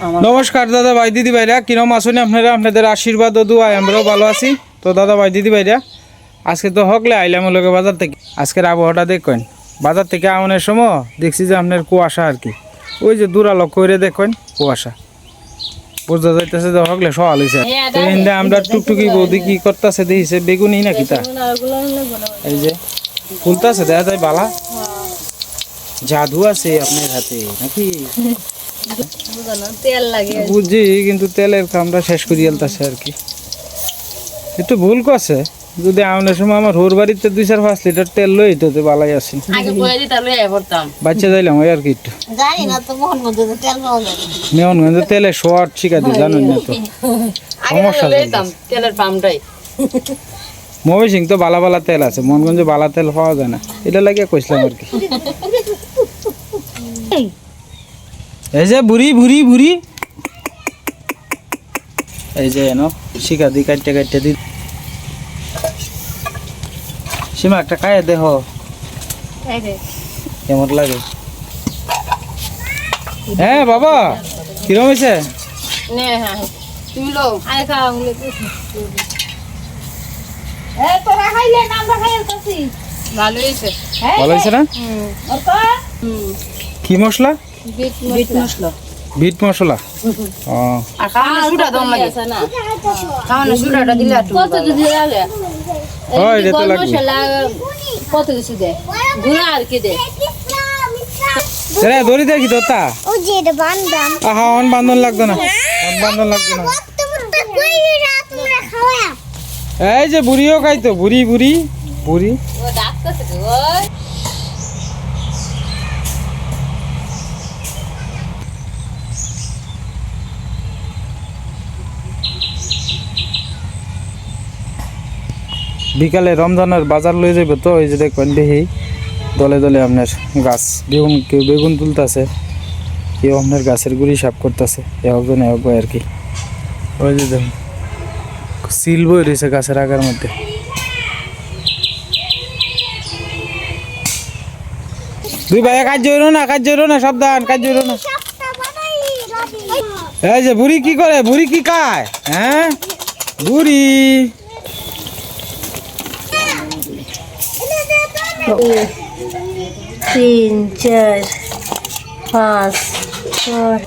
নমস্কার দাদা ভাই দিদি ভাইরা। কিরম আসুন আপনারা? আপনাদের আশীর্বাদ ও দোয়ায় আমরাও ভালো আছি। তো দাদা ভাই দিদি ভাইরা আজকে তো হকলে আইলাম লোকে বাজার থেকে। আজকের আবহাওয়াটা দেখবেন বাজার থেকে আমনের সময় দেখছি যে আপনার কুয়াশা আর কি। ওই যে দূরালো করে দেখবেন কুয়াশা। বোঝা যাইতেছে যে হকলে সকাল হয়েছে তো এখানে আমরা টুকটুকি বৌদি কি করতেছে দেখিছে বেগুনি নাকি তা এই যে ফুলতেছে দেখা যায় বালা। জাদু আছে আপনার হাতে নাকি? তেল লাগে। বুঝছি কিন্তু তেলের কামটা শেষ করে আলতাছে আর কি। একটু ভুল করছে। যদি আমনের সময় আমার হোর বাড়িতে দুই চার পাঁচ লিটার তেল লই তো বালাই আছি। বাচ্চা যাইলাম ওই আর কি একটু। জানি না তো মোহন মধ্যে তো তেল পাওয়া যায়। মেয়নগঞ্জে তেলে শর্ট শিখা দিই জানেন না তো। সমস্যা লইতাম তেলের পাম্পটাই মমি সিং তো বালা বালা তেল আছে মনগঞ্জে বালা তেল পাওয়া যায় না। এটা লাগিয়ে কইছিলাম আর কি। এই যে বুড়ি বুড়ি বুড়ি। এই যে এনো শিখা দি কাটতে কাটতে দি। সীমা একটা খায় দেহ কেমন লাগে? হ্যাঁ বাবা কিরম হয়েছে নে হ্যাঁ ভালো হয়েছে না? কি মশলা? বিট মশলা। বিট মশলা। ও আর খাওয়ানো সুটা দম লাগে। না খাওয়ানো সুটাটা দিলে একটু কত যদি লাগে। হয় এটা তো লাগবে। কত কিছু দে? গুঁড়া আর কি দে? রে দড়ি দেখি তো তা ও যে এটা বান্দাম আহা অন বান্ধন লাগতো না। অন বান্ধন লাগতো না। এই যে বুড়িও খাইতো। বুড়ি বুড়ি বুড়ি ও ডাকতেছে ওই বিকালে রমজানের বাজার লয়ে যাবে তো, ওই যে দেখবেন বেহি দলে দলে আপনার গাছ, বেগুন, কেউ বেগুন তুলতেছে, কেউ আপনার গাছের গুড়ি সাফ করতেছে একজন এ হোক আর কি। ওই যে দেখুন, সিল বই রয়েছে গাছের আগার মধ্যে। দুই ভাই কাজ জইরো না কাজ জইরো না, সাবধান কাজ জইরো না। এই যে, বুড়ি কি করে, বুড়ি কি খায় হ্যাঁ? বুড়ি। তিন চার পাঁচ ছয়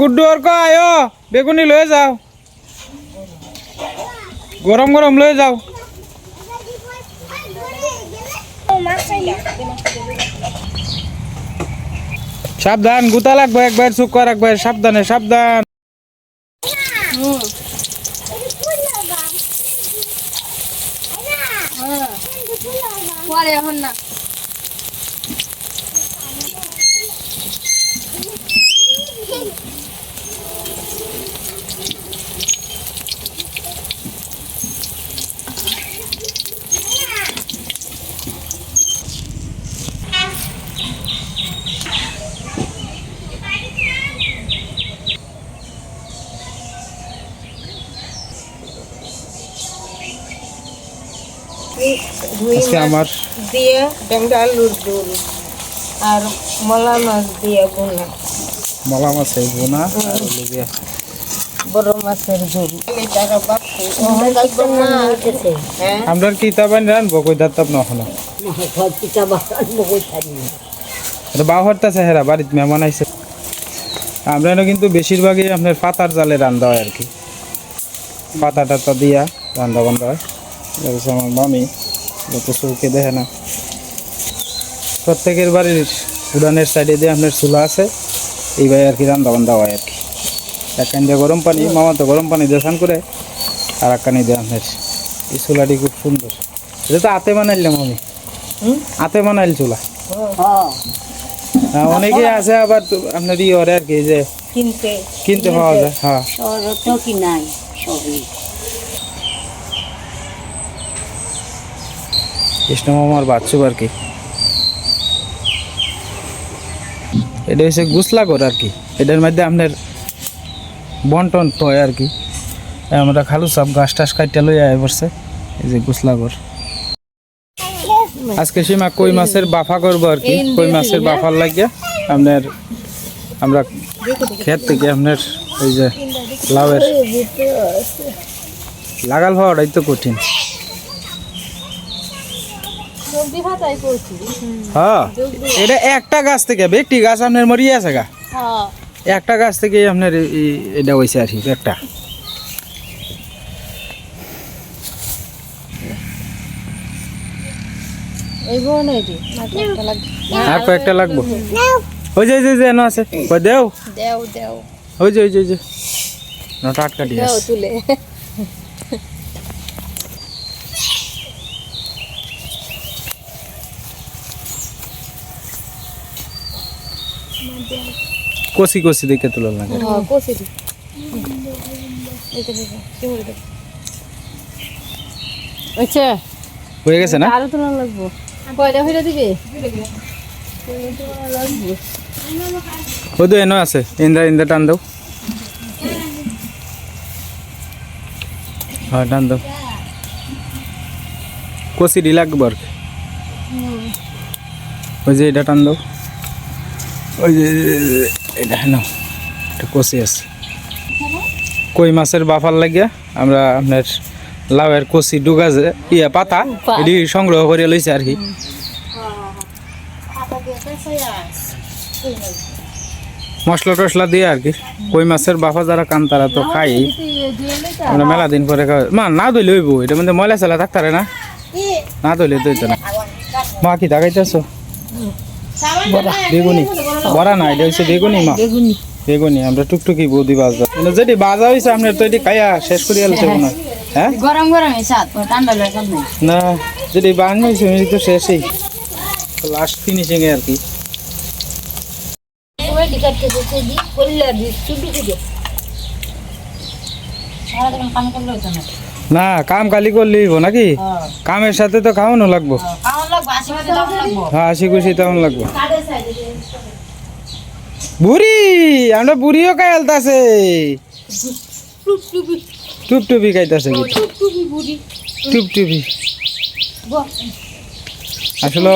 গুড্ডু আর আয়ো, বেগুনি লয়ে যাও। গরম গরম লয়ে যাও। সাবধান গুতা লাগবে একবার চুপ একবার সাবধানে, সাবধান। পরে এখন না আজকে আমার দিয়ে ট্যাংরা আলুর ঝোল আর মলা মাছ দিয়ে বোনা মলা মাছ বোনা আর বড় মাছের ঝোল। হ্যাঁ? আমরা কি তাবান রানবো? কই দাঁতাব না হলো। পিঠা বানাবো কই থাকি এটা বাহরটা চেহারা বাড়িতে মেহমান আইছে। আমরা কিন্তু বেশিরভাগই আপনার পাতার জালে রান্ধা হয় আর কি। পাতা টাতা দিয়া রান্ধা বান্ধা হয়। আমার মামি। যত চৌকে দেখে না। প্রত্যেকের বাড়ির উড়ানের সাইডে দিয়ে আপনার চুলা আছে। এইভাবে আর কি রান্ধা বান্ধা হয় আর কি। এক কান দিয়ে গরম পানি মামা তো গরম পানি দিয়ে স্নান করে আর এক কানি দিয়ে আপনার এই চুলাটি খুব সুন্দর। এটা তো আতে বানাইলাম আমি। আতে বানাইল চুলা। হ্যাঁ, অনেকে আছে আবার আপনার ই করে আর কি যে কিনতে। কিনতে পাওয়া যায় হ্যাঁ। তো কি নাই সবই কৃষ্ণ মামার বাচ্চু আর কি। এটা হচ্ছে গুসলাগর আর কি। এটার মধ্যে আপনার বন্টন হয় আর কি। আমরা খালু সব গাছ টাছ কাটতে লই আয় পড়ছে। এই যে গুসলাগর আজকে সীমা কই মাছের বাফা করব আর কি। কই মাছের বাফার লাগিয়া আপনার আমরা ক্ষেত থেকে আপনার এই যে লাউয়ের লাগাল হওয়াটাই তো কঠিন। হ্যাঁ এটা একটা গাছ থেকে একটি গাছ আপনার মরিয়ে আছে গা। হ্যাঁ। একটা গাছ থেকে আপনার এই- এই- এটা হয়েছে আর কি একটা। এই বউ নেই রে একটা লাগবে। আর কয়েকটা লাগবো। ওই যে ওই যে, ওই যে এনো আছে। ওই দেও। দেও দেও। ওই যে ওই যে ওই যে। নটা আটকা দিয়ে দেও আছে। তুলে। কষি কষি দেখে তুলো লাগে হ্যাঁ কষে আচ্ছা হয়ে গেছে না? আরও তোলা লাগবো। কয়টা হইলে দিবে? তো এনো আছে। ইন্দা ইন্দা টান দাও। হ্যাঁ টান দাও। কষি ডি লাগবে আর ওই যে এটা টান দাও। ওই যে এটা কষি আছে। কই মাছের বাফার লাগিয়া আমরা আপনার লাউয়ের কষি ডুগা যে ইয়া পাতা এটি সংগ্রহ করে লইছে আর কি। মশলা টসলা দিয়ে আর কি। কই মাছের বাফা যারা কান তারা তো খাই। আমরা মেলা দিন পরে মা না ধুইলে হইব এটা মধ্যে ময়লা চালা থাকতারে না। না ধুইলে তো না। মা কি বেগুনি। বড়া না এটা হচ্ছে বেগুনি মা। বেগুনি। বেগুনি আমরা টুকটুকি বৌদি বাজা যেটি বাজা হয়েছে আপনার তো এটি খাইয়া শেষ করে আলছে না। হ্যাঁ? গরম গরম ঠান্ডা না যেটি বান হয়েছে তো শেষই। লাস্ট ফিনিশিং এ আর কি। কাম করলে হতো না। না কাম কালি করলেই নাকি? হ্যাঁ। কামের সাথে তো খাওয়ানো লাগবো। হ্যাঁ আশি খুশি তেমন লাগবো। বুড়ি আমরা বুড়িও খাই আলতাছে। টুপ টুপি খাইতাছে বুড়ি। টুপ টুপি বুড়ি। টুপ টুপি বাহ আসলে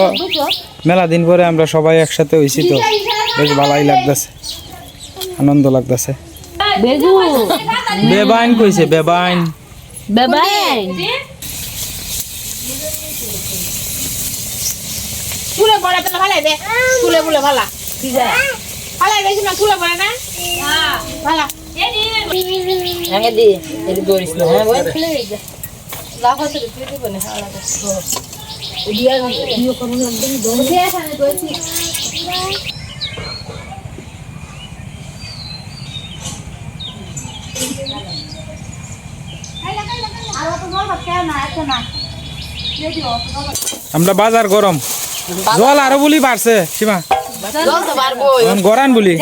মেলা দিন পরে আমরা সবাই একসাথে হইছি তো। বেশ ভালোই লাগতেছে। আনন্দ লাগতেছে। বেবাইন কইছে বেবাইন। বাবাই ফুলে পড়ে পেলে ভালো দে ফুলে ফুলে ভালো ভালো বেশি না ফুলে পড়ে না ভালো আগে দি এর দরিস না হ্যাঁ বল লাফা তো তুই দিব না হালা দিয়া দিও করুন একদম দম দিয়া সামনে দইছি আমরা বাজার গরম। জল আরও বলি বাড়ছে সীমা। গরান বলি।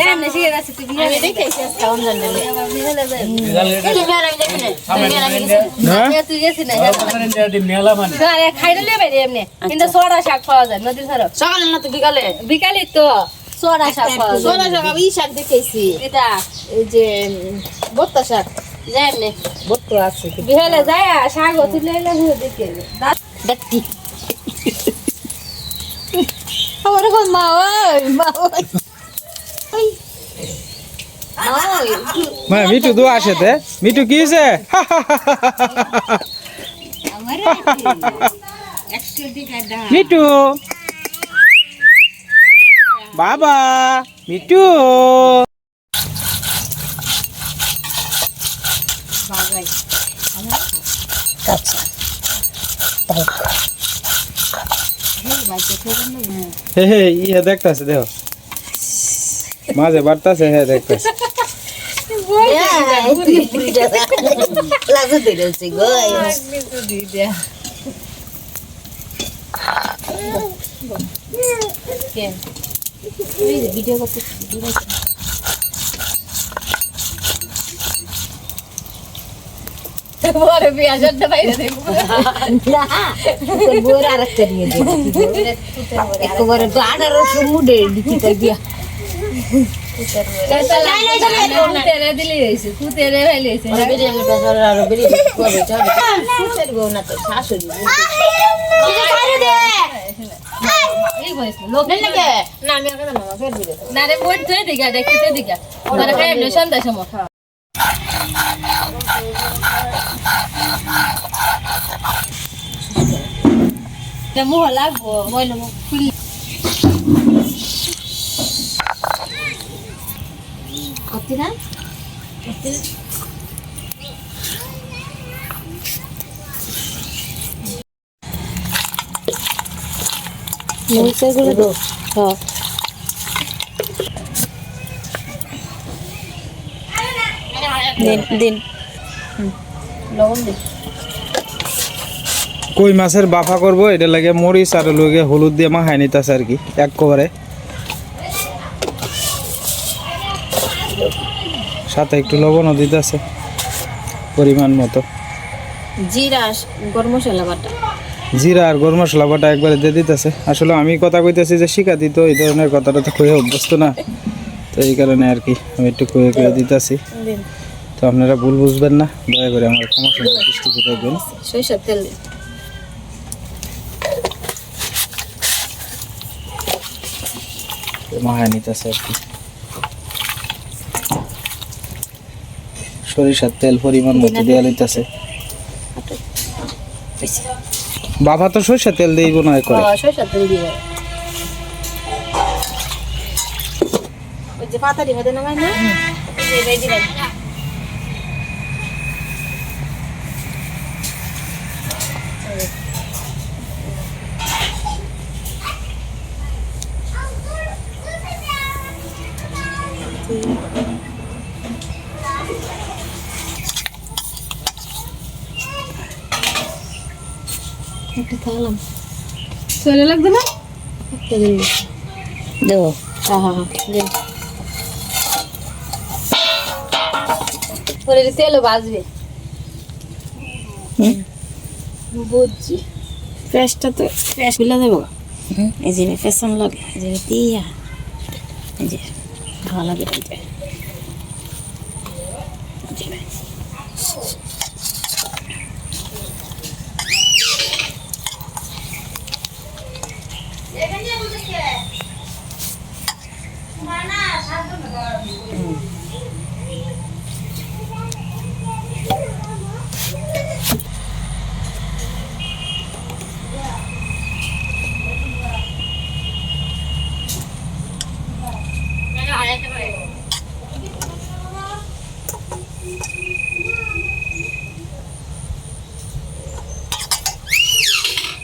হ্যাঁ বিকালে? বিকালে তো সোডা শাক পাওয়া শাক আমি ই শাক দেখেছি এটা এই যে বত্তা শাক। যায় এমনি আছে বিহালে যায় শাক তুলে এলে ঘুরে দেখে দেখতি। আমার এখন মা ওই মা ওই। ওই। মা মিঠু দু আসে তে মিঠু কি হয়েছে মিঠু। বাবা মিঠু। হে হে ইয়ে দেখতাছে দেখো মাঝে বাড়তাছে হ্যাঁ দেখতাছে লাগছে দিয়েছি গো ভিডিও করতে বড় বিয়া জন্য বাইরে দেখব বোর আর একটা নিয়ে একবারে তো মুডে দিয়া। না না না। না সন্ধ্যা সময় মুহ লাগবো মুখ খুলি কতি না? মরিচগুলো হ্যাঁ। দিন দিন। লবণ কই মাছের বাফা করব? এটা লাগে মরিচ আর লগে হলুদ দিয়ে মাখাই নিতেছে আর কি এক কবারে সাথে একটু লবণও দিতেছে পরিমাণ মতো। জিরা গরম মশলা বাটা। জিরা আর গরম মশলা বাটা একবারে দিয়ে দিতেছে। আসলে আমি কথা কইতেছি যে শিখা দিত এই ধরনের কথাটা তো কয়ে অভ্যস্ত না। তো এই কারণে আর কি আমি একটু কয়ে কয়ে দিতেছি। তো আপনারা ভুল বুঝবেন না দয়া করে আমার ক্ষমা সুন্দর দৃষ্টিতে দেখবেন সরিষার তেল মাহায় নিতেছে আর কি। সরিষার তেল পরিমাণ মতো দেওয়া লইতেছে। বাবা তো সরিষার তেল মনে হয় করে। হ্যাঁ সরিষার তেল দিয়ে ওই যে নামাই না? এই যে এটাই দিবেন একটা খাওয়ালাম চলে লাগবে না? দেবো। হ্যাঁ হ্যাঁ হ্যাঁ তেলও বাজবে। বুঝছি। পেঁয়াজটা তো পেঁয়াজগুলো দেবো। এই যে পেছন লাগে এই যে দিয়া এই যে ভালো লাগে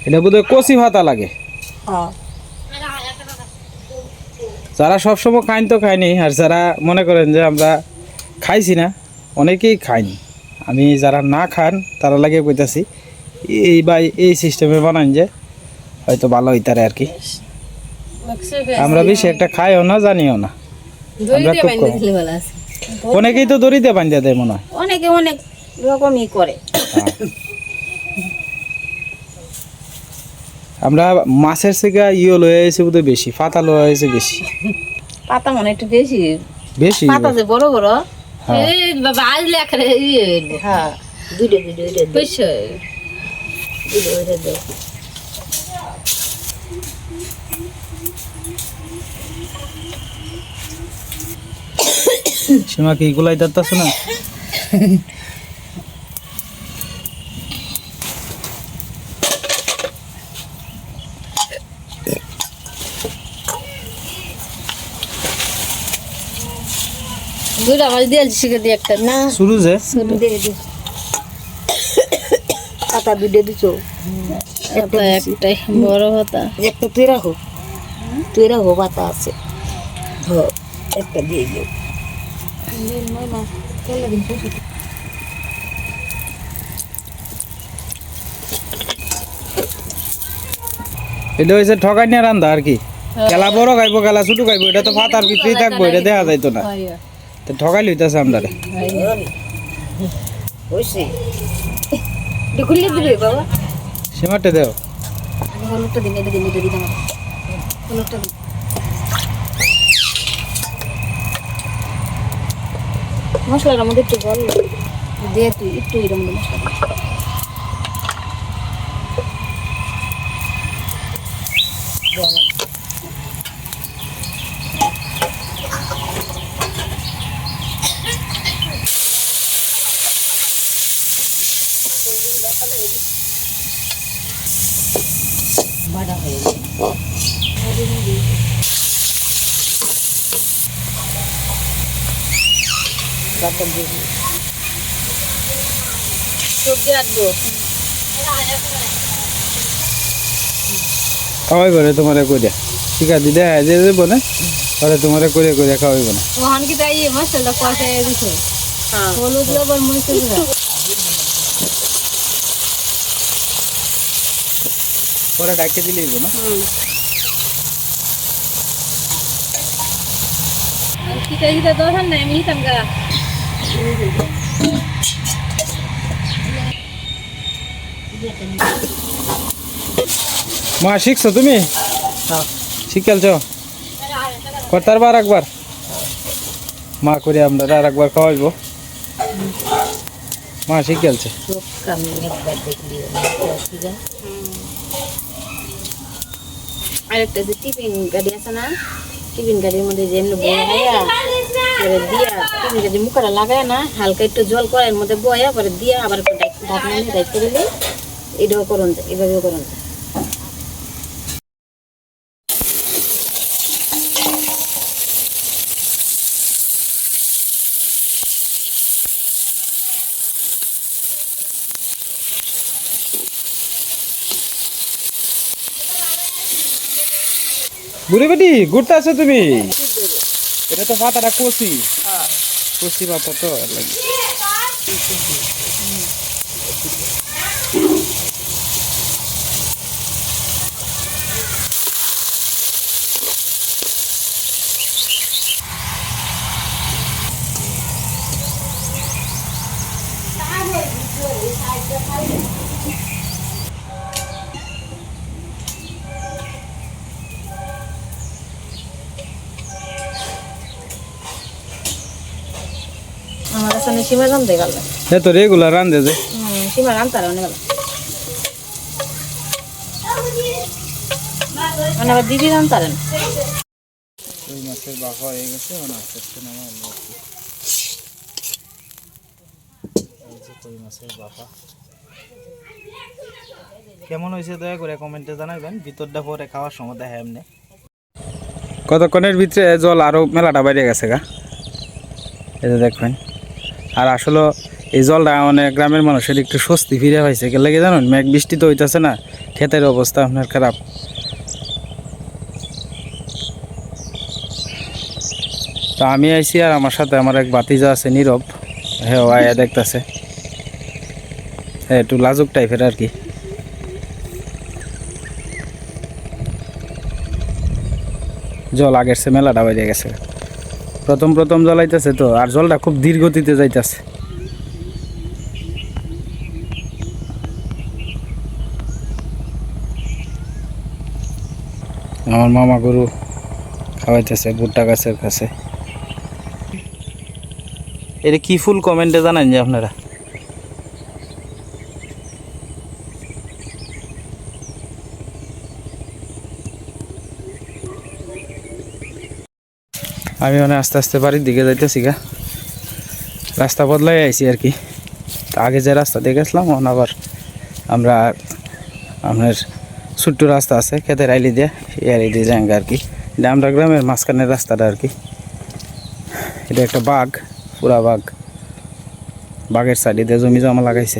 এটা বোধহয় কচি ভাতা লাগে। হ্যাঁ যারা সবসময় খাইন তো খাইনি আর যারা মনে করেন যে আমরা খাইছি না অনেকেই খাইনি। আমি যারা না খান তারা লাগে কইতাছি এই বা এই সিস্টেমে বানান যে হয়তো ভালো হইতারে আর কি। আমরা বেশি একটা খাইও না জানিও না। আমরা খুব কম। অনেকেই তো দড়িতে বান্ধা দেয় মনে হয়। অনেকে অনেক রকমই করে হ্যাঁ। আমরা মাছের থেকে ইয়ে লয়ে এসে বোধহয় বেশি পাতা লয়ে এসে বেশি। পাতা মনে একটু বেশি। বেশি? পাতা যে বড় বড় হ্যাঁ। এই বাবা আজলে একটা ইয়ে হ্যাঁ। দুটো দুটো দুটো বুঝছ দুটো দুটো দুটো সীমা কি গুলাই দাঁড়তাছ না? দুটো মাছ দিয়েছি শিখে দিয়ে একটা। না শুরু যে? দে দে। পাতা দুটো দিছো। একটা একটাই বড় পাতা। একটা তুই রাখো তুই রাখো পাতা আছে। হো একটা দিয়ে দিও। এটা হয়েছে ঠকাই নিয়ে রান্দা আর কি। খেলা বড় খাইবো খেলা ছোট খাইবো এটা তো ফাতার ভিতরেই থাকব এটা দেখা যাইতো না। তো ঠকাই লইতেছে আমরা সীমাটা দেও। হলুদটা দিন এটা দিন এটা দিন হলুদটা মশলার মধ্যে একটু জল দে। তুই একটু মশলা। সবজি রাখব খাওয়াইব রে তোমারে কইরা ঠিক আছে দিদা যে দেবো না পরে তোমারে করে করে খাওয়াইব না ওখান কি তাই মশলা কষাই দিছে হলুদ লবণ মরিচ পরে ডাকে দিলেইব না কিতা কিতা দোকান নাই আমি হিতাম গা মা শিখছো তুমি? শিখালছ? করতার বার একবার মা করে আমরা আর একবার খাওয়াইব। মা শিখালছে। আরেকটা যে টিফিন গাড়ি আছে না টিফিন গাড়ির মধ্যে যে দিয়া টিফিন গাড়ি মুখটা লাগায় না, হালকা একটু জল কড়াইয়ের মধ্যে বয়া পরে দিয়া আবার ঢাকনা নিয়ে দায়িত্ব দিলে এটাও করুন, এভাবেও করুন। বুড়ি বেটি ঘুরতে আছো তুমি। এটা তো পাতাটা কষি কষি পাতা তো লাগে। আমার আসলে সীমা জানতে গেল। এ তো রেগুলার রান্ধে যে। সীমা অনেক গেল। মানে আবার দিদি রান্তারেন ওই মাছের হয়ে গেছে মানে আস্তে আস্তে নামা কই মাছের কেমন হয়েছে দয়া করে কমেন্টে জানাবেন ভিতরটা পরে খাওয়ার সময় দেখা এমনি। কতক্ষণের ভিতরে জল আরও মেলাটা বাইরে গেছে গা? এটা দেখবেন। আর আসলে এই জলটা মানে গ্রামের মানুষের একটু স্বস্তি ফিরে পাইছে। কে লাগে জানুন, মেঘ বৃষ্টি তো হইতেছে না, ক্ষেতের অবস্থা আপনার খারাপ। তো আমি আইছি আর আমার সাথে আমার এক বাতিজা আছে, নীরব। হ্যাঁ ও আয়া দেখতেছে। হ্যাঁ একটু লাজুক টাইপের আর কি। জল আগের সে মেলাটা বাইরে গেছে। প্রথম প্রথম জ্বলাইতেছে তো, আর জলটা খুব ধীর গতিতে যাইতেছে। আমার মামা গরু খাওয়াইতেছে, ভুট্টা গাছের কাছে। এটা কি ফুল কমেন্টে জানান যে আপনারা? আমি মানে আস্তে আস্তে বাড়ির দিকে যাইতেছি গা। রাস্তা বদলাই আইছি আর কি। আগে যে রাস্তা দিয়ে গেছিলাম, এখন আবার আমরা আপনার ছোট্ট রাস্তা আছে খেতের আইলি দিয়ে আইলি দিয়ে যাঙ্গা আর কি। এটা আমরা গ্রামের মাঝখানের রাস্তাটা আর কি। এটা একটা বাঘ, পুরা বাঘ। বাঘের সাইডে দিয়ে জমি জমা লাগাইছে।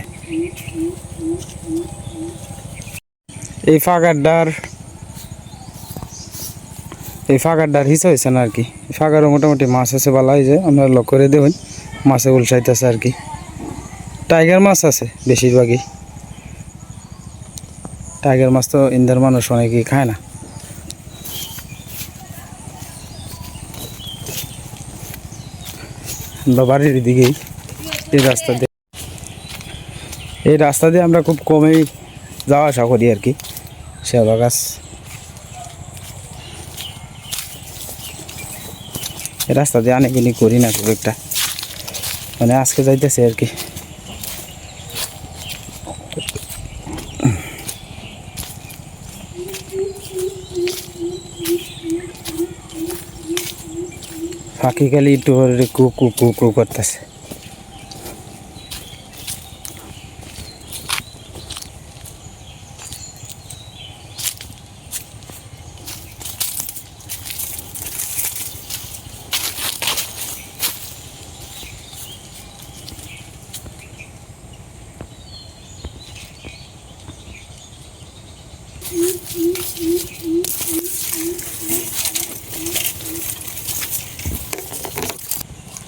এই ফাঁকারডার এই ফাঁকারডার হিসা হয়েছে না আর কি। ফাঁকারও মোটামুটি মাছ আছে বলা ভালো হয়েছে আপনারা লক্ষ্য করে দেবেন মাছে উলসাইতেছে আর কি। টাইগার মাছ আছে বেশিরভাগই। টাইগার মাছ তো ইন্দার মানুষ অনেকেই খায় না। বাড়ির দিকেই এই রাস্তা দিয়ে। এই রাস্তা দিয়ে আমরা খুব কমেই যাওয়া আসা করি আর কি, শেওলা গাছ। রাস্তা দিয়ে আনেকিনি করি না খুব একটা। মানে আজকে যাইতেছে আর কি। ফাঁকি খালি একটু কু কু কু করতেছে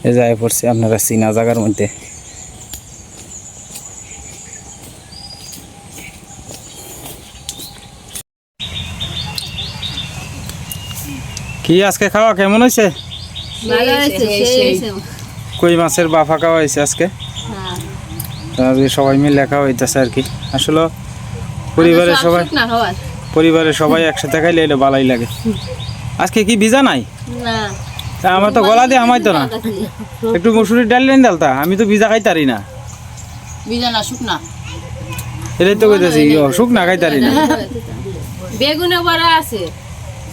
এ যায় পড়ছে আপনারা চীনা জায়গার মধ্যে। কি আজকে খাওয়া? কেমন হয়েছে? কই মাছের বাফা খাওয়া হয়েছে আজকে? হ্যাঁ। সবাই মিলে খাওয়া হইতেছে আর কি। আসলে পরিবারের সবাই পরিবারের সবাই একসাথে খাইলে এটা ভালোই লাগে। আজকে কি ভিজা নাই? না। আমার তো গলা দিয়ে আমায় তো না। একটু মুসুরির ডাল নেন ডালতা আমি তো ভিজা খাইতারি না। বিজানা শুকনা। এটাই তো কইতেছি শুক না খাইতারি না। বেগুনে বড়া আছে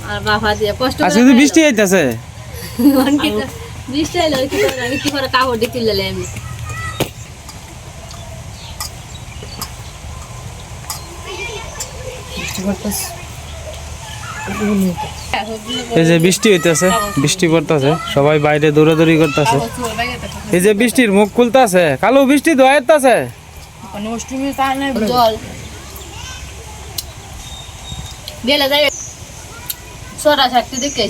আর বাফা দিয়ে কষ্ট আজকে তো বৃষ্টি আইতাছে? বৃষ্টি এলো কি করে আমি কি করে কাপড় দিয়ে তুললে আমি। এই যে বৃষ্টি হইতেছে, বৃষ্টি পড়তেছে, সবাই বাইরে দৌড়াদৌড়ি করতেছে। এই যে বৃষ্টির মুখ খুলতেছে, কালো বৃষ্টি দোয়াইতেছে বেলা থাকতে দেখে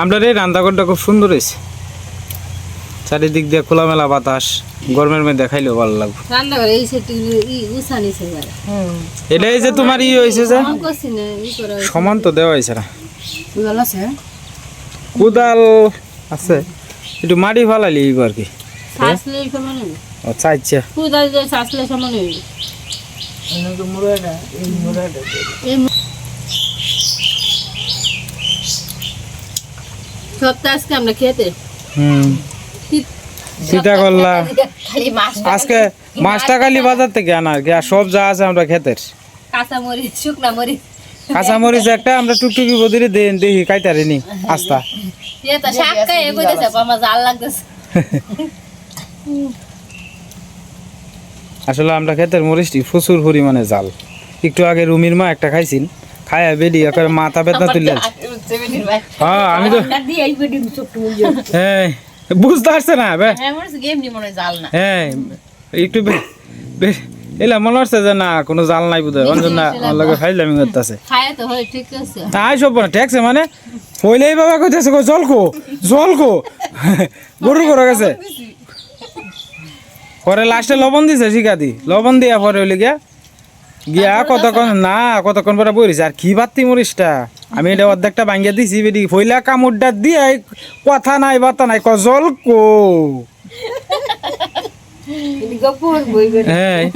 আমরা এই রান্নাঘরটা খুব সুন্দর হয়েছে। চারিদিক দিয়ে খোলামেলা বাতাস গরমের মধ্যে দেখাইলেও ভালো লাগবে। এটাই যে তোমার ই হয়েছে যে সমান তো দেওয়া হয়েছে না। কুদাল আছে কোদাল আছে একটু মাটি ফালাইলি এই আর কি। ও চাইছে। কুদাল দিয়ে সমান হইবে। আজকে আমরা খেতে। হুম। চিন্তা করলা খালি মাছ আজকে মাছটা খালি বাজার থেকে আনা কি আর সব যা আছে আমরা খেতের। কাঁচা শুকনা মরিচ। কাঁচা একটা আমরা টুকটুকি বদিরে দেন দেখি নি আস্তা। এ শাক খাই কইতেছে আমার জাল লাগতেছে। আসলে আমরা খেতের মরিচটি প্রচুর পরিমাণে জাল। একটু আগে রুমির মা একটা খাইছিল। খায়া বেডি একেবারে মাথা বেদনা তুললেন হ্যাঁ আমি তো হ্যাঁ বুঝতে পারছে না বে হ্যাঁ একটু এলা মনে হচ্ছে যে না কোনো জাল নাই বোধ হয় অঞ্জন না আমার লগে ফাইলামি করতেছে। খায় তো হয় ঠিক আছে। আই সব না ট্যাক্সে মানে পইলেই বাবা কইতেছে কো জল কো জল কো। গরু করে গেছে। পরে লাস্টে লবণ দিছে শিকা দি। লবণ দিয়া পরে হইলে গিয়া গিয়া কতক্ষণ না কতক্ষণ পরে আর কি বাত্তি আমি এটা অর্ধেকটা ভাঙ্গিয়া দিছি বেডি ফইলা কামড়টা দিয়ে কথা নাই বার্তা নাই ক? কো হ্যাঁ।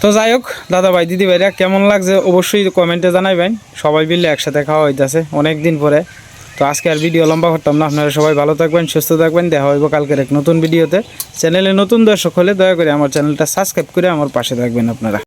তো যাই হোক দাদা ভাই দিদি ভাইরা কেমন লাগছে অবশ্যই কমেন্টে জানাইবেন। সবাই মিলে একসাথে খাওয়া হইতাছে অনেক দিন পরে। তো আজকে আর ভিডিও লম্বা করতাম না। আপনারা সবাই ভালো থাকবেন, সুস্থ থাকবেন। দেখা হইব কালকের এক নতুন ভিডিওতে চ্যানেলে নতুন দর্শক হলে দয়া করে আমার চ্যানেলটা সাবস্ক্রাইব করে আমার পাশে থাকবেন আপনারা।